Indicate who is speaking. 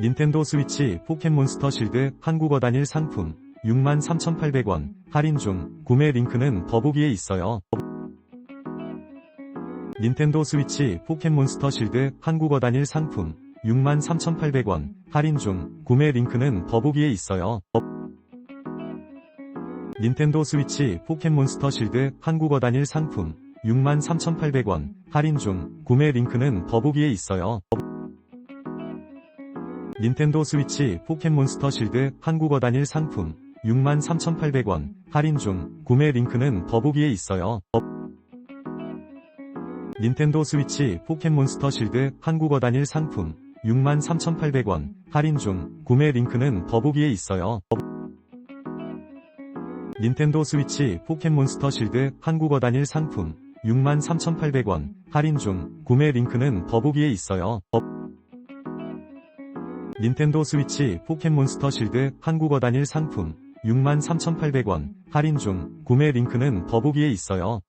Speaker 1: 닌텐도 스위치 포켓몬스터 실드 한국어 단일 상품 63,800원 할인 중 구매 링크는 더보기에 있어요. 닌텐도 스위치 포켓몬스터 실드 한국어 단일 상품 63,800원 할인 중 구매 링크는 더보기에 있어요. 닌텐도 스위치 포켓몬스터 실드 한국어 단일 상품 63,800원 할인 중 구매 링크는 더보기에 있어요. 닌텐도 스위치 포켓몬스터 실드 한국어 단일 상품 63,800원 할인 중 구매 링크는 더보기에 있어요. 닌텐도 스위치 포켓몬스터 실드 한국어 단일 상품 63,800원 할인 중 구매 링크는 더보기에 있어요. 닌텐도 스위치 포켓몬스터 실드 한국어 단일 상품 63,800원 할인 중 구매 링크는 더보기에 있어요. 닌텐도 스위치 포켓몬스터 실드 한국어 단일 상품 63,800원 할인 중 구매 링크는 더보기에 있어요.